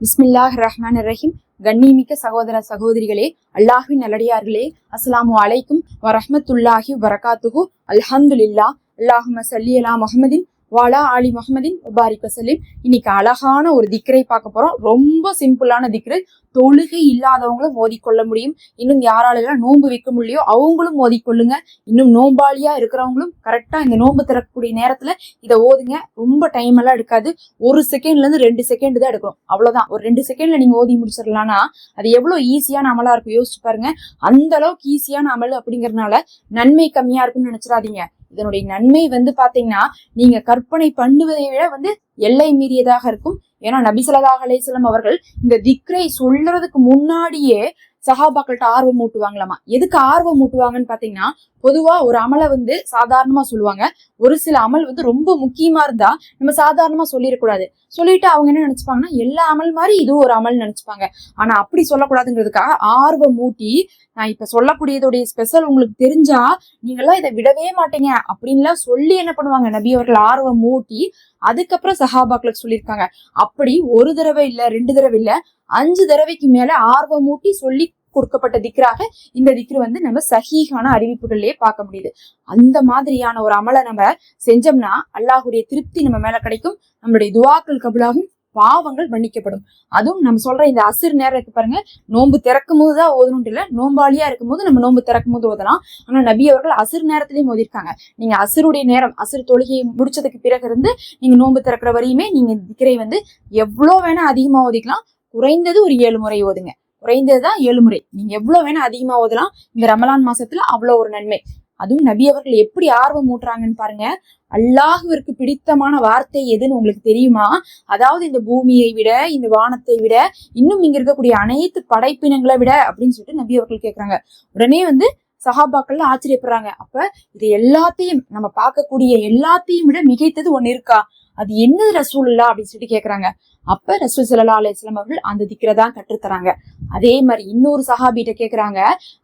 பிஸ்மில்லாஹ் ரஹ்மான் ரஹீம் கண்ணிமிக்க சகோதர சகோதரிகளே அல்லாஹ்வின் நல்லடியார்களே அஸ்ஸலாமு அலைக்கும் வரஹமத்துல்லாஹி வரகாத்துஹு அல்ஹம்துலில்லா அல்லாஹும சல்லி அலா முஹம்மதின் வாலா ஆலி முகமதின் முபாரிக் வசலிம் இன்னைக்கு அழகான ஒரு திக்ரை பார்க்க போறோம். ரொம்ப சிம்பிளான திக்ரு. தொழுகை இல்லாதவங்களும் ஓதிக்கொள்ள முடியும். இன்னும் யாராலெல்லாம் நோன்பு வைக்க முடியலையோ அவங்களும் மோதிக்கொள்ளுங்க. இன்னும் நோம்பாளியா இருக்கிறவங்களும் கரெக்டா இந்த நோன்பு திறக்கக்கூடிய நேரத்துல இதை ஓதுங்க. ரொம்ப டைம் எல்லாம் எடுக்காது. ஒரு செகண்ட்ல இருந்து ரெண்டு செகண்ட் தான் எடுக்கணும். அவ்வளவுதான். ஒரு ரெண்டு செகண்ட்ல நீங்க ஓதி முடிச்சிடலாம்னா அது எவ்வளவு ஈஸியான அமலா இருக்கும். யோசிச்சு பாருங்க. அந்த அளவுக்கு ஈஸியான அமல் அப்படிங்கறதுனால நன்மை கம்மியா இருக்கும்னு நினைச்சிடாதீங்க. இதனுடைய நன்மை வந்து பாத்தீங்கன்னா நீங்க கற்பனை பண்ணுவதை விட வந்து எல்லை மீறியதாக இருக்கும். ஏன்னா நபிசல்லாஹ் அலையம் அவர்கள் இந்த திக்ரை சொல்றதுக்கு முன்னாடியே சஹாபாக்கள்கிட்ட ஆர்வம் மூட்டுவாங்களாமா எதுக்கு ஆர்வம் ஊட்டுவாங்கன்னு பாத்தீங்கன்னா பொதுவா ஒரு அமலை வந்து சாதாரணமா சொல்லுவாங்க. ஒரு சில அமல் வந்து ரொம்ப முக்கியமா இருந்தா நம்ம சாதாரணமா சொல்லிடக்கூடாது. சொல்லிட்டு அவங்க என்ன நினைச்சுப்பாங்கன்னா எல்லா அமல் மாதிரி இதுவும் ஒரு அமல் நினைச்சுப்பாங்க. ஆனா அப்படி சொல்லக்கூடாதுங்கிறதுக்காக ஆர்வம் மூட்டி நான் இப்ப சொல்லக்கூடியதுடைய ஸ்பெஷல் உங்களுக்கு தெரிஞ்சா நீங்களாம் இதை விடவே மாட்டீங்க. அப்படின்லாம் சொல்லி என்ன பண்ணுவாங்க? நபி அவர்கள் ஆர்வம் மூட்டி அதுக்கப்புறம் சஹாபாக்களுக்கு சொல்லியிருக்காங்க. அப்படி ஒரு தடவை இல்ல ரெண்டு தடவை இல்ல அஞ்சு தடவைக்கு மேல ஆர்வம் மூட்டி சொல்லி கொடுக்கப்பட்ட திக்ராக இந்த திக்ரு வந்து நம்ம சஹீகான அறிவிப்புகள்லயே பார்க்க முடியுது. அந்த மாதிரியான ஒரு அமலை நம்ம செஞ்சோம்னா அல்லாஹுடைய திருப்தி நம்ம மேல கிடைக்கும். நம்மளுடைய துவாக்கள் கபுலாகும். பாவங்கள் மன்னிக்கப்படும். அதுவும் நம்ம சொல்ற இந்த அசிர் நேரம் இருக்கு பாருங்க. நோன்பு திறக்கும் போது தான் ஓதணும் இல்லை நோம்பாளியா இருக்கும் போது நம்ம நோன்பு திறக்கும் போது ஓதலாம். ஆனா நபி அவர்கள் அசிர் நேரத்திலையும் ஓதிருக்காங்க. நீங்க அசிருடைய நேரம் அசிர் தொழுகையை முடிச்சதுக்கு பிறகு இருந்து நீங்க நோன்பு திறக்கிற வரையுமே நீங்க திக்கரை வந்து எவ்வளோ வேணா அதிகமா ஓதிக்கலாம். குறைந்தது ஒரு ஏழு முறை ஓதுங்க. குறைந்ததுதான் ஏழு முறை. நீங்க எவ்வளவு வேணா அதிகமா ஓதலாம். இந்த ரமலான் மாசத்துல அவ்வளவு ஒரு நன்மை. அதுவும் நபி அவர்கள் எப்படி ஆர்வம் ஊட்டுறாங்கன்னு பாருங்க. அல்லாஹுவிற்கு பிடித்தமான வார்த்தை எதுன்னு உங்களுக்கு தெரியுமா? அதாவது இந்த பூமியை விட இந்த வானத்தை விட இன்னும் இங்க இருக்கக்கூடிய அனைத்து படைப்பினங்களை விட அப்படின்னு சொல்லிட்டு நபி அவர்கள் கேக்குறாங்க. உடனே வந்து சஹாபாக்கள்ல ஆச்சரியப்படுறாங்க. அப்ப இது எல்லாத்தையும் நம்ம பார்க்கக்கூடிய எல்லாத்தையும் விட மிகைத்தது ஒண்ணு இருக்கா? அது என்னது ரசூலுல்லா அப்படின்னு சொல்லிட்டு கேட்குறாங்க அப்ப ரசூல் சல்லா அலிஸ்லாம் அவர்கள் அந்த திக்கரை தான் கற்றுத்தராங்க. அதே மாதிரி இன்னொரு சஹாபிகிட்ட கேட்குறாங்க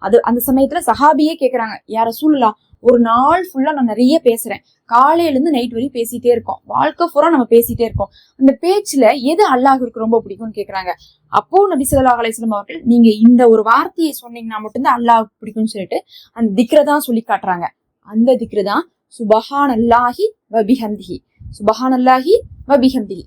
அது அந்த சமயத்துல சஹாபியே கேட்குறாங்க யார் ரசூல்லா ஒரு நாள் ஃபுல்லா நான் நிறைய பேசுறேன். காலையிலேருந்து நைட் வரையும் பேசிட்டே இருக்கோம். வாழ்க்கை பூரா நம்ம பேசிட்டே இருக்கோம். அந்த பேச்சுல எது அல்லாஹுக்கு ரொம்ப பிடிக்கும்னு கேக்குறாங்க. அப்போ நபி சொல்லா அலைஹி அவர்கள் நீங்க இந்த ஒரு வார்த்தையை சொன்னீங்கன்னா மட்டும்தான் அல்லாஹ் பிடிக்கும்னு சொல்லிட்டு அந்த திக்ரை தான் சொல்லி காட்டுறாங்க. அந்த திக்ரு தான் சுபஹான் அல்லாஹி வபிஹந்திஹி சுபஹான் அல்லாஹி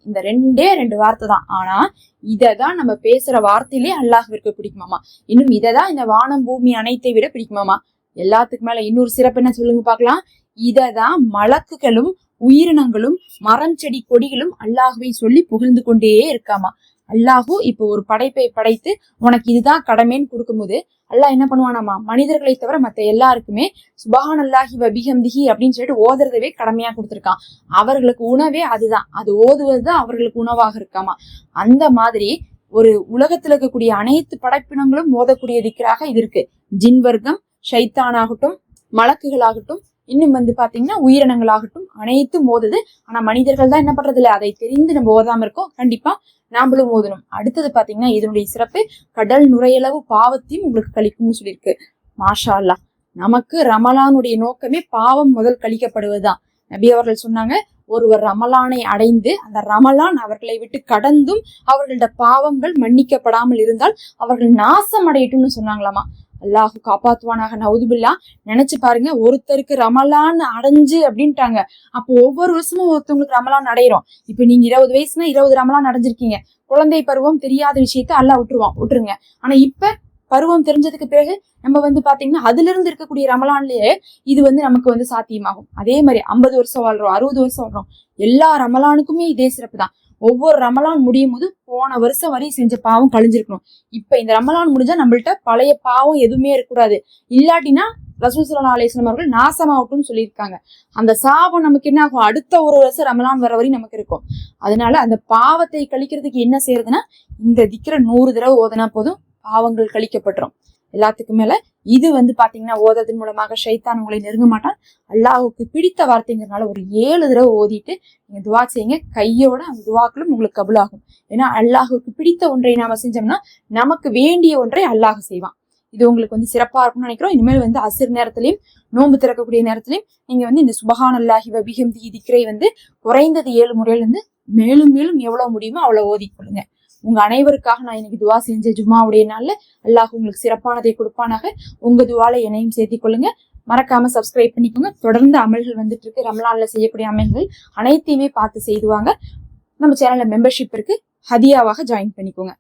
இந்த ரெண்டே ரெண்டு வார்த்தை தான் ஆனா இதை தான் நம்ம பேசுற வார்த்தையிலே அல்லாஹ்விற்கு பிடிக்குமாமா? இன்னும் இதை தான் இந்த வானம் பூமி அனைத்தை விட பிடிக்குமாமா? எல்லாத்துக்கு மேல இன்னொரு சிறப்பு என்ன சொல்லுங்க பார்க்கலாம்? இதை தான் மலக்குகளும் உயிரினங்களும் மரம் செடி கொடிகளும் அல்லாஹுவை சொல்லி புகழ்ந்து கொண்டே இருக்காமா? அல்லாஹு இப்போ ஒரு படைப்பை படைத்து உனக்கு இதுதான் கடமைன்னு கொடுக்கும்போது அல்லாஹ் என்ன பண்ணுவானாமா? மனிதர்களை தவிர மத்த எல்லாருக்குமே சுபஹான் அல்லாஹி வபிஹம்திஹி அப்படின்னு சொல்லிட்டு ஓதுறதவே கடமையா கொடுத்துருக்கான். அவர்களுக்கு உணவே அதுதான். அது ஓதுவது தான் அவர்களுக்கு உணவாக இருக்காமா? அந்த மாதிரி ஒரு உலகத்துல இருக்கக்கூடிய அனைத்து படைப்பினங்களும் ஓதக்கூடிய திக்கராக இது இருக்கு. ஜின் வர்க்கம் ஷைத்தானாகட்டும் மலக்குகளாகட்டும் இன்னும் வந்து பாத்தீங்கன்னா உயிரினங்களாகட்டும் அனைத்தும் மோதுது. ஆனா மனிதர்கள் தான் என்ன பண்றது இல்ல அதை தெரிந்து நம்ம ஓதாம இருக்கோம். கண்டிப்பா நாமளும் ஓதணும். அடுத்தது பாத்தீங்கன்னா இதனுடைய சிறப்பு கடல் நுரையளவு பாவத்தையும் உங்களுக்கு கழிக்கும்னு சொல்லியிருக்கு. மாஷா நமக்கு ரமலானுடைய நோக்கமே பாவம் முதல் கழிக்கப்படுவதுதான். நபி அவர்கள் சொன்னாங்க ஒருவர் ரமலானை அடைந்து அந்த ரமலான் அவர்களை விட்டு கடந்தும் அவர்களோட பாவங்கள் மன்னிக்கப்படாமல் இருந்தால் அவர்கள் நாசம் அடையட்டும்னு சொன்னாங்களாமா? அல்லாஹு காப்பாத்துவானாக. நவுதுபில்லா நினைச்சு பாருங்க ஒருத்தருக்கு ரமலான் அடைஞ்சு அப்படின்ட்டாங்க. அப்போ ஒவ்வொரு வருஷமும் ஒருத்தவங்களுக்கு ரமலான் அடையிறோம் இப்ப நீங்க இருபது வயசுனா இருபது ரமலான் அடைஞ்சிருக்கீங்க. குழந்தை பருவம் தெரியாத விஷயத்த அல்லாஹ் விட்டுருவான் விட்டுருங்க. ஆனா இப்ப பருவம் தெரிஞ்சதுக்கு பிறகு நம்ம வந்து பாத்தீங்கன்னா அதுல இருந்து இருக்கக்கூடிய ரமலான்லயே இது வந்து நமக்கு வந்து சாத்தியமாகும். அதே மாதிரி ஐம்பது வருஷம் வாழ்றோம் அறுபது வருஷம் வாழ்றோம். எல்லா ரமலானுக்குமே இதே சிறப்பு தான் ஒவ்வொரு ரமலான் முடியும் போது போன வருஷம் வரையும் செஞ்ச பாவம் கழிஞ்சிருக்கணும். இப்ப இந்த ரமலான் முடிஞ்சா நம்மள்ட்ட பழைய பாவம் எதுவுமே இருக்கக்கூடாது. இல்லாட்டினா ரசூசலா சல்லா அலிஸ்லாம் அவர்கள் நாசமாகட்டும்னு சொல்லியிருக்காங்க. அந்த சாபம் நமக்கு என்ன ஆகும்? அடுத்த ஒரு வருஷம் ரமலான் வர வரையும் நமக்கு இருக்கும். அதனால அந்த பாவத்தை கழிக்கிறதுக்கு என்ன செய்யறதுன்னா இந்த திக்கிற நூறு தடவை ஓதனா போதும் பாவங்கள் கழிக்கப்பட்டுரும். எல்லாத்துக்கும் மேல இது வந்து பாத்தீங்கன்னா ஓதத்தின் மூலமாக ஷைத்தான் உங்களை நெருங்க மாட்டான். அல்லாஹுக்கு பிடித்த வார்த்தைங்கிறனால ஒரு ஏழு தடவை ஓதிட்டு நீங்க துவா செய்யுங்க. கையோட அந்த துவாக்களும் உங்களுக்கு கபுலாகும். ஏன்னா அல்லாஹுக்கு பிடித்த ஒன்றை நாம செஞ்சோம்னா நமக்கு வேண்டிய ஒன்றை அல்லாஹ் செய்வான். இது உங்களுக்கு வந்து சிறப்பா இருக்கும்னு நினைக்கிறோம். இனிமேல் வந்து அசிர் நேரத்திலையும் நோன்பு திறக்கக்கூடிய நேரத்திலையும் நீங்க வந்து இந்த சுபஹான் அல்லாஹி வபிகம் திக்ரை வந்து குறைந்தது ஏழு முறையில இருந்து மேலும் மேலும் எவ்வளவு முடியுமோ அவ்வளவு ஓதிக்கொள்ளுங்க. உங்க அனைவருக்காக நான் இன்னைக்கு துவா செஞ்ச ஜும்மாவுடைய நாள்ல அல்லாஹ் உங்களுக்கு சிறப்பானதை கொடுப்பானாக. உங்க துவால என்னையும் சேர்த்திக் கொள்ளுங்க. மறக்காம சப்ஸ்கிரைப் பண்ணிக்கோங்க. தொடர்ந்து அமல்கள் வந்துட்டு இருக்கு. ரம்லான்ல செய்யக்கூடிய அமல்கள் அனைத்தையுமே பார்த்து செய்துவாங்க நம்ம சேனல்ல மெம்பர்ஷிப் இருக்கு. ஹதியாவாக ஜாயின் பண்ணிக்கோங்க.